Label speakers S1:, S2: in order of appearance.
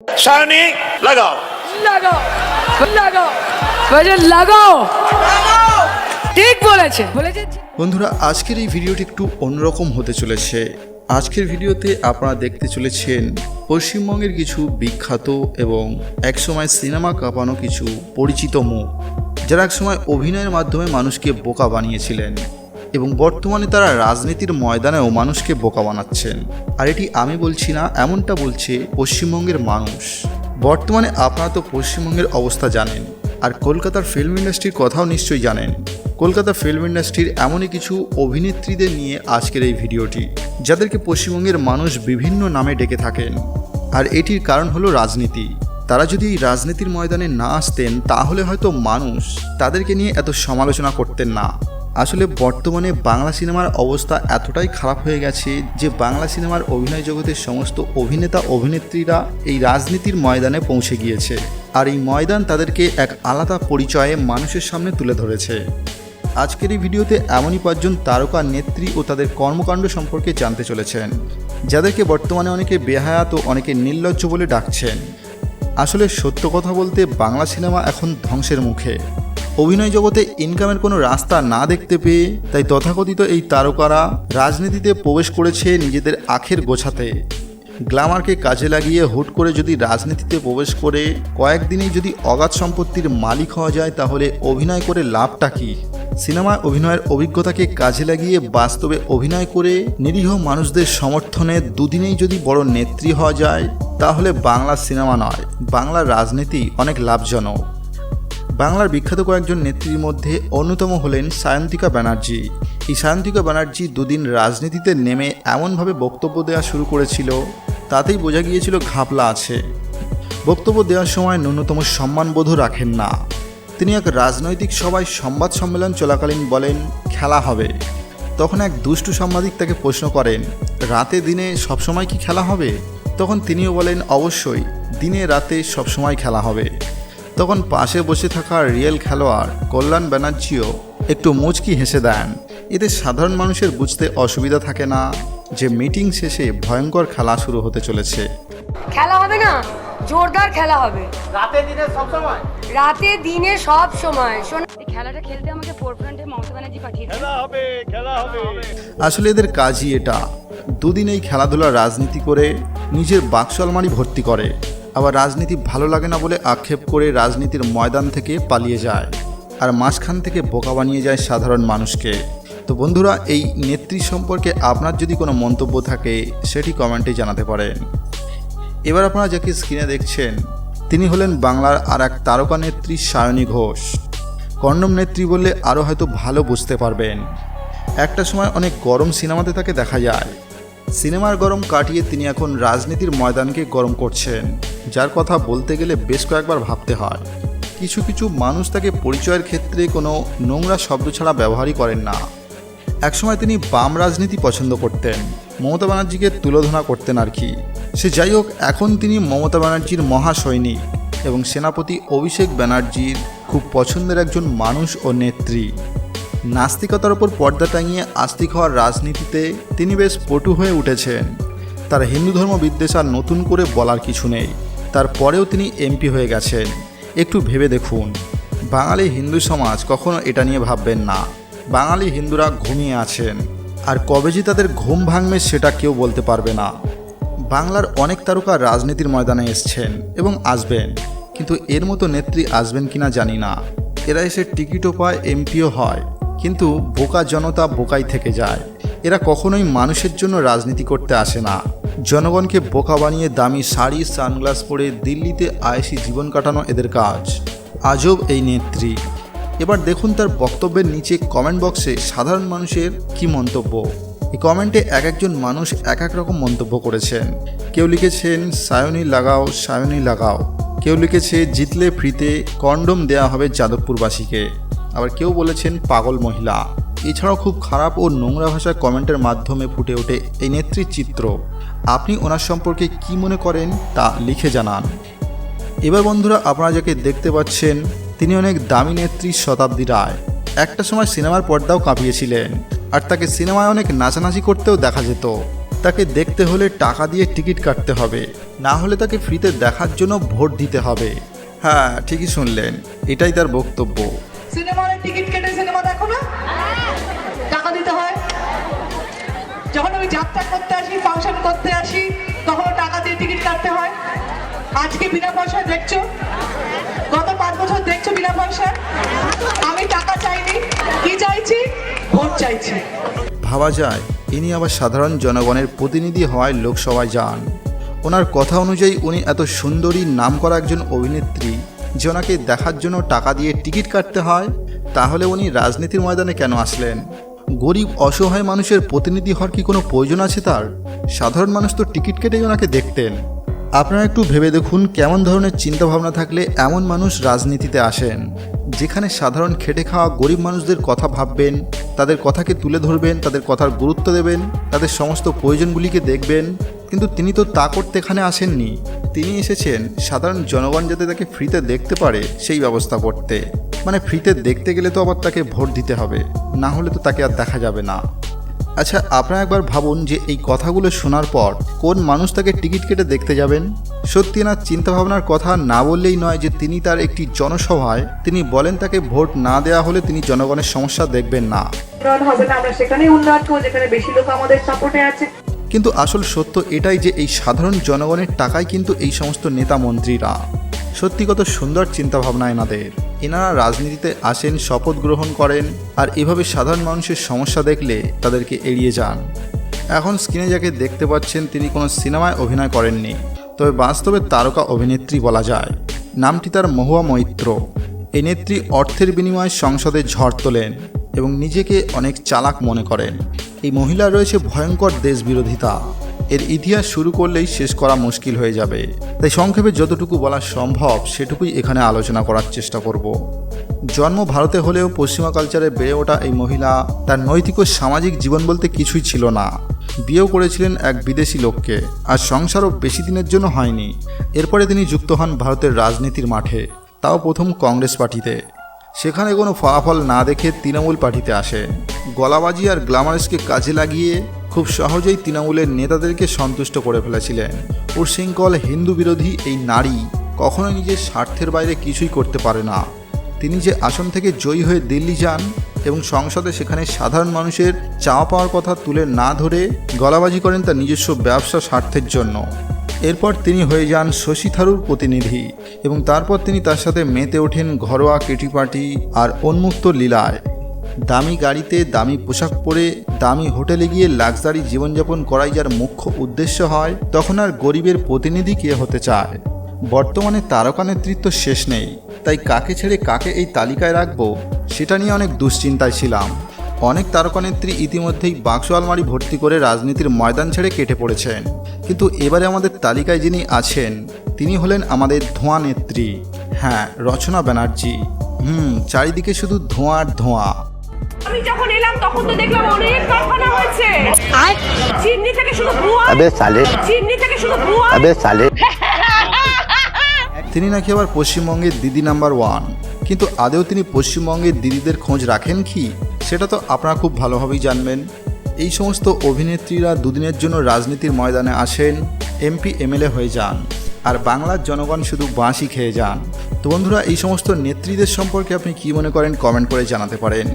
S1: সায়নী লাগাও।
S2: লাগাও লাগাও। লাগাও। ঠিক বলেছে বলেছে।
S3: বন্ধুরা আজকের এই ভিডিওটি একটু অন্যরকম হতে চলেছে। আজকের ভিডিওতে আপনারা দেখতে চলেছেন পশ্চিমবঙ্গের কিছু বিখ্যাত এবং একসময় সিনেমা কাঁপানো কিছু পরিচিত মুখ যারা একসময় অভিনয়ের মাধ্যমে মানুষকে বোকা বানিয়েছিলেন। এবং বর্তমানে তারা রাজনীতির ময়দানেও মানুষকে বোকা বানাচ্ছেন। আর এটি আমি বলছি না, এমনটা বলছে পশ্চিমবঙ্গের মানুষ। বর্তমানে আপনারা তো পশ্চিমবঙ্গের অবস্থা জানেন, আর কলকাতার ফিল্ম ইন্ডাস্ট্রির কথাও নিশ্চয়ই জানেন। কলকাতা ফিল্ম ইন্ডাস্ট্রির এমনই কিছু অভিনেত্রীদের নিয়ে আজকের এই ভিডিওটি, যাদেরকে পশ্চিমবঙ্গের মানুষ বিভিন্ন নামে ডেকে থাকেন। আর এটির কারণ হলো রাজনীতি। তারা যদি এই রাজনীতির ময়দানে না আসতেন, তাহলে হয়তো মানুষ তাদেরকে নিয়ে এত সমালোচনা করতেন না। আসলে বর্তমানে বাংলা সিনেমার অবস্থা এতটাই খারাপ হয়ে গেছে যে বাংলা সিনেমার অভিনয় জগতের সমস্ত অভিনেতা, অভিনেত্রীরা এই রাজনীতির ময়দানে পৌঁছে গিয়েছে। আর এই ময়দান তাদেরকে এক আলাদা পরিচয়ে মানুষের সামনে তুলে ধরেছে। আজকের এই ভিডিওতে এমনই পাঁচজন তারকা, নেত্রী ও তাদের কর্মকাণ্ড সম্পর্কে জানতে চলেছেন, যাদেরকে বর্তমানে অনেকে বেহায়াত ও অনেকে নির্লজ্জ বলে ডাকছেন। আসলে সত্য কথা বলতে বাংলা সিনেমা এখন ধ্বংসের মুখে। অভিনয় জগতে ইনকামের কোনো রাস্তা না দেখতে পেয়ে তাই তথাকথিত এই তারকারা রাজনীতিতে প্রবেশ করেছে নিজেদের আখের গোছাতে। গ্ল্যামারকে কাজে লাগিয়ে হুট করে যদি রাজনীতিতে প্রবেশ করে, কয়েকদিনেই যদি অগাধ সম্পত্তির মালিক হওয়া যায় তাহলে অভিনয় করে লাভটা কী? সিনেমায় অভিনয়ের অভিজ্ঞতাকে কাজে লাগিয়ে বাস্তবে অভিনয় করে নিরীহ মানুষদের সমর্থনে দুদিনেই যদি বড় নেত্রী হওয়া যায়, তাহলে বাংলা সিনেমা নয় বাংলার রাজনীতি অনেক লাভজনক। বাংলার বিখ্যাত কয়েকজন নেত্রীর মধ্যে অন্যতম হলেন সায়ন্তিকা ব্যানার্জি। এই সায়ন্তিকা ব্যানার্জি দুদিন রাজনীতিতে নেমে এমনভাবে বক্তব্য দেওয়া শুরু করেছিল, তাতেই বোঝা গিয়েছিল ঘাপলা আছে। বক্তব্য দেওয়ার সময় ন্যূনতম সম্মানবোধও রাখেন না। তিনি এক রাজনৈতিক সভায় সংবাদ সম্মেলন চলাকালীন বলেন, খেলা হবে। তখন এক দুষ্টু সাংবাদিক তাকে প্রশ্ন করেন, রাতে দিনে সবসময় কি খেলা হবে? তখন তিনিও বলেন, অবশ্যই, দিনে রাতে সবসময় খেলা হবে। তখন পাশে বসে থাকা রিয়েল খেলোয়াড় কল্যাণ ব্যানার্জিও একটু মুচকি হেসে দেন। এতে সাধারণ মানুষের বুঝতে অসুবিধা থাকে না যে মিটিং শেষে ভয়ঙ্কর খেলা শুরু হতে চলেছে।
S2: খেলা হবে না? জোরদার খেলা হবে।
S4: রাতে দিনে সব সময়?
S2: রাতে দিনে সব সময়। শোন
S5: এই খেলাটা খেলতে আমাকে ফোরফ্রন্টে মমতা ব্যানার্জি পাঠিয়েছে।
S1: খেলা হবে খেলা হবে।
S3: আসলে এদের কাজই এটা। দুদিন এই খেলাধুলা রাজনীতি করে নিজের বাক্স আলমারি ভর্তি করে। আবার রাজনীতি ভালো লাগে না বলে আক্ষেপ করে রাজনীতির ময়দান থেকে পালিয়ে যায় আর মাঝখান থেকে বোকা বানিয়ে যায় সাধারণ মানুষকে। তো বন্ধুরা, এই নেত্রী সম্পর্কে আপনার যদি কোনো মন্তব্য থাকে, সেটি কমেন্টে জানাতে পারেন। এবার আপনারা যাকে স্ক্রিনে দেখছেন, তিনি হলেন বাংলার আর এক তারকা নেত্রী সায়নী ঘোষ। কন্ডম নেত্রী বললে আরও হয়তো ভালো বুঝতে পারবেন। একটা সময় অনেক গরম সিনেমাতে তাকে দেখা যায়। সিনেমার গরম কাটিয়ে তিনি এখন রাজনীতির ময়দানকে গরম করছেন, যার কথা বলতে গেলে বেশ কয়েকবার ভাবতে হয়। কিছু কিছু মানুষ তাকে পরিচয়ের ক্ষেত্রে কোনো নোংরা শব্দ ছাড়া ব্যবহারই করেন না। একসময় তিনি বাম রাজনীতি পছন্দ করতেন, মমতা ব্যানার্জিকে তুলোধনা করতেন আর কি। সে যাই হোক, এখন তিনি মমতা ব্যানার্জির মহাসৈনিক এবং সেনাপতি অভিষেক ব্যানার্জির খুব পছন্দের একজন মানুষ ও নেত্রী। নাস্তিকতার ওপর পর্দা টাঙিয়ে আস্তিক হওয়ার রাজনীতিতে তিনি বেশ পটু হয়ে উঠেছেন। তার হিন্দু ধর্ম বিদ্বেষ আর নতুন করে বলার কিছু নেই। তারপরেও তিনি এমপি হয়ে গেছেন। একটু ভেবে দেখুন, বাঙালি হিন্দু সমাজ কখনো এটা নিয়ে ভাববেন না। বাঙালি হিন্দুরা ঘুমিয়ে আছেন। আর কবে যে তাদের ঘুম ভাঙবে সেটা কেউ বলতে পারবে না। বাংলার অনেক তারকা রাজনীতির ময়দানে এসছেন এবং আসবেন। কিন্তু এর মতো নেত্রী আসবেন কিনা জানি না। এরা এসে টিকিটও পায়, এমপিও হয়। কিন্তু বোকা জনতা বোকাই থেকে যায়। এরা কখনোই মানুষের জন্য রাজনীতি করতে আসে না। জনগণকে বোকা বানিয়ে দামি শাড়ি, সানগ্লাস পরে দিল্লিতে আয়েসি জীবন কাটানো এদের কাজ। আজব এই নেত্রী। এবার দেখুন তার বক্তব্যের নিচে কমেন্ট বক্সে সাধারণ মানুষের কি মন্তব্য। এই কমেন্টে এক একজন মানুষ এক এক রকম মন্তব্য করেছেন। কেউ লিখেছেন, সায়নী লাগাও সায়নী লাগাও। কেউ লিখেছে, জিতলে ফ্রিতে কন্ডম দেওয়া হবে যাদবপুরবাসীকে। আবার কেউ বলেছেন পাগল মহিলা। এছাড়াও খুব খারাপ ও নোংরা ভাষার কমেন্টের মাধ্যমে ফুটে ওঠে এই নেত্রীর চিত্র আপনি ওনার সম্পর্কে কি মনে করেন তা লিখে জানান। এবার বন্ধুরা আপনারা যাকে দেখতে পাচ্ছেন, তিনি অনেক দামি নেত্রী শতাব্দী রায়। একটা সময় সিনেমার পর্দাও কাঁপিয়েছিলেন, আর তাকে সিনেমায় অনেক নাচানাচি করতেও দেখা যেত। তাকে দেখতে হলে টাকা দিয়ে টিকিট কাটতে হবে, না হলে তাকে ফ্রিতে দেখার জন্য ভোট দিতে হবে। হ্যাঁ ঠিকই শুনলেন, এটাই তার বক্তব্য।
S4: সিনেমার টিকিট কেটে সিনেমা দেখো না? টাকা দিতে হয়। যখন আমি যাত্রা করতে আসি, ফাংশন করতে আসি তখন টাকা দিয়ে টিকিট কাটতে হয়। আজকে বিনা পয়সায় দেখছ? গত পাঁচ বছর দেখছ বিনা পয়সায়? আমি টাকা চাইনি। কি চাইছি? ভোট চাইছি।
S3: ভাবা যায়, ইনি আবার সাধারণ জনগণের প্রতিনিধি হওয়ায় লোকসভায় যান। ওনার কথা অনুযায়ী উনি এত সুন্দরী নাম করা একজন অভিনেত্রী। যে ওনাকে দেখার জন্য টাকা দিয়ে টিকিট কাটতে হয়, তাহলে উনি রাজনীতির ময়দানে কেন আসলেন? গরিব, অসহায় মানুষের প্রতিনিধি হওয়ার কি কোনো প্রয়োজন আছে তার? সাধারণ মানুষ তো টিকিট কেটেই ওনাকে দেখতেন। আপনারা একটু ভেবে দেখুন কেমন ধরনের চিন্তাভাবনা থাকলে এমন মানুষ রাজনীতিতে আসেন। যেখানে সাধারণ খেটে খাওয়া গরিব মানুষদের কথা ভাববেন, তাদের কথাকে তুলে ধরবেন, তাদের কথার গুরুত্ব দেবেন, তাদের সমস্ত প্রয়োজনগুলিকে দেখবেন কিন্তু তিনি তো তা করতে এখানে আসেননি। তিনি এসেছেন, সাধারণ জনগণ যাতে তাকে ফ্রিতে দেখতে পারে সেই ব্যবস্থা করতে। মানে ফ্রিতে দেখতে গেলে তো আবার তাকে ভোট দিতে হবে, না হলে তো তাকে আর দেখা যাবে না। আচ্ছা আপনারা একবার ভাবুন যে এই কথাগুলো শোনার পর কোন মানুষ তাকে টিকিট কেটে দেখতে যাবেন? সত্যি না চিন্তাভাবনার কথা না বললেই নয় যে তিনি তার একটি জনসভায়, তিনি বলেন তাকে ভোট না দেওয়া হলে তিনি জনগণের সমস্যা দেখবেন না।
S4: হবে না, আমরা সেখানেই উন্নয়ন করব যেখানে বেশি লোক আমাদের সাপোর্টে আছে।
S3: কিন্তু আসল সত্য এটাই যে এই সাধারণ জনগণের টাকায় কিন্তু এই সমস্ত নেতা মন্ত্রীরা। সত্যি কত সুন্দর চিন্তাভাবনা এনাদের। এনারা রাজনীতিতে আসেন, শপথ গ্রহণ করেন, আর এভাবে সাধারণ মানুষের সমস্যা দেখলে তাদেরকে এড়িয়ে যান। এখন স্ক্রিনে যাকে দেখতে পাচ্ছেন, তিনি কোনো সিনেমায় অভিনয় করেননি। তবে বাস্তবে তারকা অভিনেত্রী বলা যায়। নামটি তার মহুয়া মৈত্র। এই নেত্রী অর্থের বিনিময়ে সংসদে ঝড় তোলেন এবং নিজেকে অনেক চালাক মনে করেন। এই মহিলার রয়েছে ভয়ঙ্কর দেশবিরোধিতা। এর ইতিহাস শুরু করলেই শেষ করা মুশকিল হয়ে যাবে। তাই সংক্ষেপে যতটুকু বলা সম্ভব, সেটুকুই এখানে আলোচনা করার চেষ্টা করব। জন্ম ভারতে হলেও পশ্চিমা কালচারে বেড়ে ওঠা এই মহিলা, তার নৈতিক ও সামাজিক জীবন বলতে কিছুই ছিল না। বিয়েও করেছিলেন এক বিদেশি লোককে। আর সংসারও বেশি দিনের জন্য হয়নি। এরপরে তিনি যুক্ত হন ভারতের রাজনীতির মাঠে। তাও প্রথম কংগ্রেস পার্টিতে। সেখানে কোনো ফলাফল না দেখে তৃণমূল পার্টিতে আসে। গলাবাজি আর গ্ল্যামারাসকে কাজে লাগিয়ে খুব সহজেই তৃণমূলের নেতাদেরকে সন্তুষ্ট করে ফেলেছিলেন। উশৃঙ্খল হিন্দু বিরোধী এই নারী কখনো নিজের স্বার্থের বাইরে কিছুই করতে পারে না। তিনি যে আসন থেকে জয়ী হয়ে দিল্লি যান এবং সংসদে সেখানে সাধারণ মানুষের চাওয়া পাওয়ার কথা তুলে না ধরে গলাবাজি করেন তার নিজস্ব ব্যবসা স্বার্থের জন্য। এরপর তিনি হয়ে যান শশী থারুর প্রতিনিধি এবং তারপর তিনি তার সাথে মেতে ওঠেন ঘরোয়া কেটি পার্টি আর উন্মুক্ত লীলায়। দামি গাড়িতে দামি পোশাক পরে দামি হোটেলে গিয়ে লাক্সারি জীবনযাপন করাই যার মুখ্য উদ্দেশ্য হয়, তখন আর গরিবের প্রতিনিধি কে হতে চায়? বর্তমানে তারকা নেতৃত্ব শেষ নেই, তাই কাকে ছেড়ে কাকে এই তালিকায় রাখব, সেটা নিয়ে অনেক দুশ্চিন্তায় ছিলাম। অনেক তারকানেত্রী ইতিমধ্যেই বাক্স আলমারি ভর্তি করে রাজনীতির ময়দান ছেড়ে কেটে পড়েছেন। কিন্তু এবারে আমাদের তালিকায় যিনি আছেন তিনি হলেন আমাদের ধোঁয়া নেত্রী হ্যাঁ রচনা ব্যানার্জি। হুম চারিদিকে শুধু ধোঁয়ার ধোঁয়া।
S6: আমি যখন এলাম তখন তো দেখলাম অনেক কারখানা হয়েছে। আর থেকে শুধু ধোঁয়া।
S7: আবে সালে।
S6: চিমনি থেকে শুধু ধোঁয়া।
S7: আবে সালে।
S3: তিনি নাকি আবার পশ্চিমবঙ্গের দিদি নাম্বার ওয়ান। কিন্তু আদেও তিনি পশ্চিমবঙ্গের দিদিদের খোঁজ রাখেন কি? সেটা তো আপনারা খুব ভালোভাবেই জানবেন। এই সমস্ত অভিনেত্রীরা দুদিনের জন্য রাজনীতির ময়দানে আসেন, এমপি, এমএলএ হয়ে যান, আর বাংলার জনগণ শুধু বাঁশি খেয়ে যান। তো বন্ধুরা, এই সমস্ত নেত্রীদের সম্পর্কে আপনি কি মনে করেন, কমেন্ট করে জানাতে পারেন।